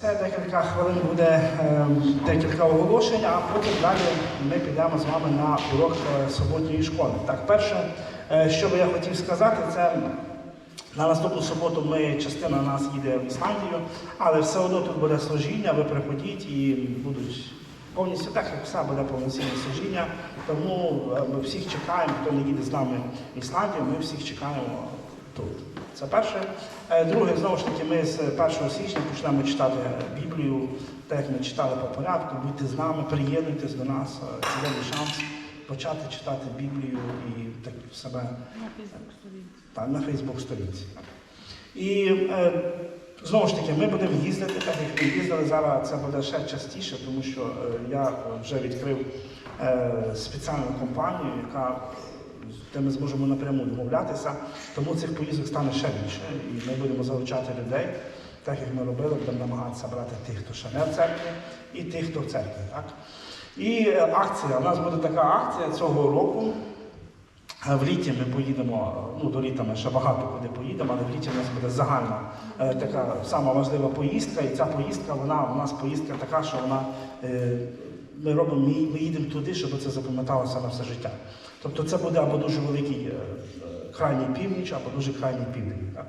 Це декілька хвилин буде ем, декілька оголошень, а потім далі ми підемо з вами на урок е, суботньої школи. Так, перше, е, що би я хотів сказати, це на наступну суботу ми частина нас їде в Ісландію, але все одно тут буде служіння, ви приходіть і будуть повністю так, як все буде повноцінне служіння. Тому е, ми всіх чекаємо, хто не їде з нами в Ісландію, ми всіх чекаємо тут. Це перше. Е, Друге, знову ж таки, ми з 1 січня почнемо читати Біблію, так як ми читали по порядку, будьте з нами, приєднуйтесь до нас, Е, чудовий шанс почати читати Біблію і так себе На Фейсбук сторінці. І е, знову ж таки, ми будемо їздити, так як ми їздили зараз, це буде ще частіше, тому що е, я вже відкрив спеціальну компанію, яка де ми зможемо напряму домовлятися, тому цих поїздок стане ще більше. І ми будемо залучати людей, так як ми робили, будемо намагатися брати тих, хто ще не в церкві, і тих, хто в церкві. Так? І е, акція. У нас буде така акція цього року. Е, В літі ми поїдемо, ну до літа ми ще багато куди поїдемо, але в літі у нас буде загальна е, така сама важлива поїздка. І ця поїздка, вона у нас поїздка така, що вона е, ми робимо, ми, ми їдемо туди, щоб це запам'яталося на все життя. Тобто це буде або дуже великий е, е, крайній північ, або дуже крайній південь. Так?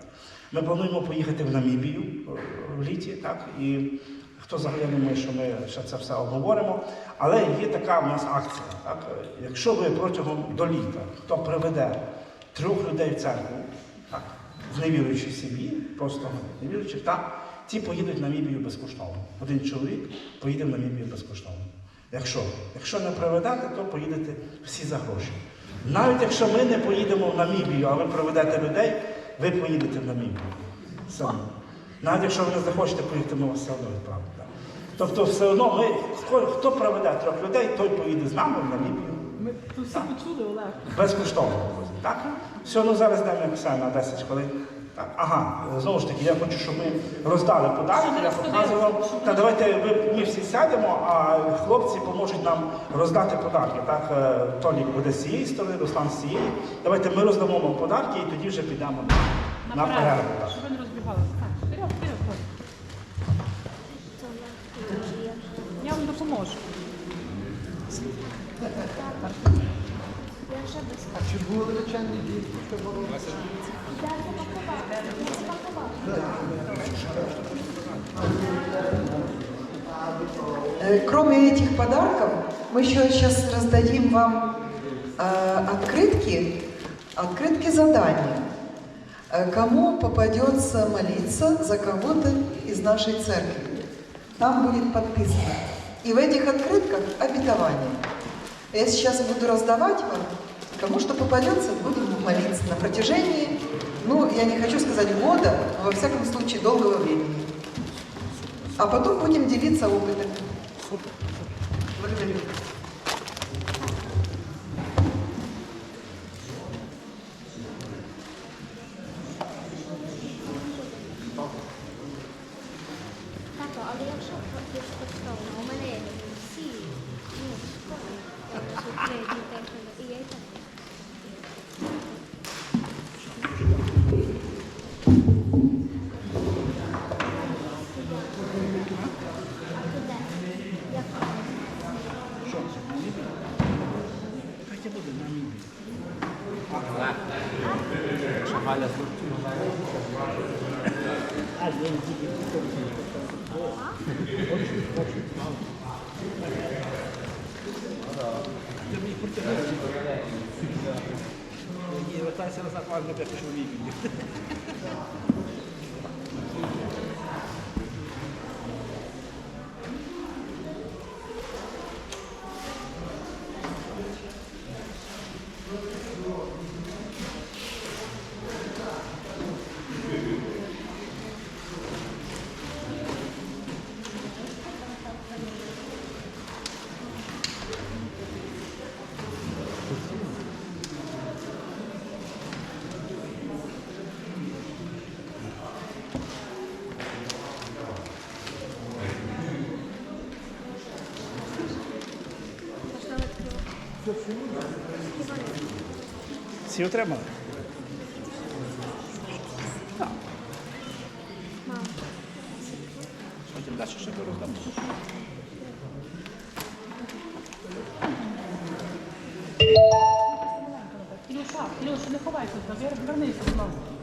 Ми плануємо поїхати в Намібію е, в літі, так? І хто взагалі думає, що ми ще це все обговоримо. Але є така в нас акція. Так? Якщо ви протягом до літа хто приведе трьох людей в церкву, так, з невіруючої сім'ї, просто невіруючих, так, ті поїдуть в Намібію безкоштовно. Один чоловік поїде в Намібію безкоштовно. Якщо, якщо не приведете, то поїдете всі за гроші. Навіть якщо ми не поїдемо в Намібію, а ви приведете людей, ви поїдете в Намібію. Самі. Навіть якщо ви не захочете поїхати, ми вас все одно відправимо. Тобто все одно ми, хто, хто проведе трьох людей, той поїде з нами в Намібію. Ми всі почули, Олег. Безкоштовно. Так? Все, ну зараз даємо все на 10 хвилин. Так, ага, знову ж таки, я хочу, щоб ми роздали подарки, я показував. Та давайте ви, ми всі сядемо, а хлопці поможуть нам роздати подарки. Так, е, Толік буде з цієї сторони, Руслан з цієї. Давайте ми роздамо вам подарки і тоді вже підемо на, на перерву. Щоб ви не розбігалися. Так, вперед, вперед, ходь. Я вам допоможу. Чи були навчальні дітки, що було? Кроме этих подарков, мы еще сейчас раздадим вам э, открытки, открытки задания. Э, Кому попадется молиться за кого-то из нашей церкви. Там будет подписано. И в этих открытках обетование. Я сейчас буду раздавать вам, кому что попадется, будем молиться на протяжении, ну, я не хочу сказать года, но во всяком случае долгого времени. А потом будем делиться опытом. Благодарю. Тато, але якщо більш коштовно, у мене є всі ну, школи, Це буде Намібія. А, я не тільки Ти мені потягнути. Ні, вертайся Всі отримали? Мам, Потім Далі ще до роздати. Ілюша, Ілюша, не ховайся, вер- вернися, ласка.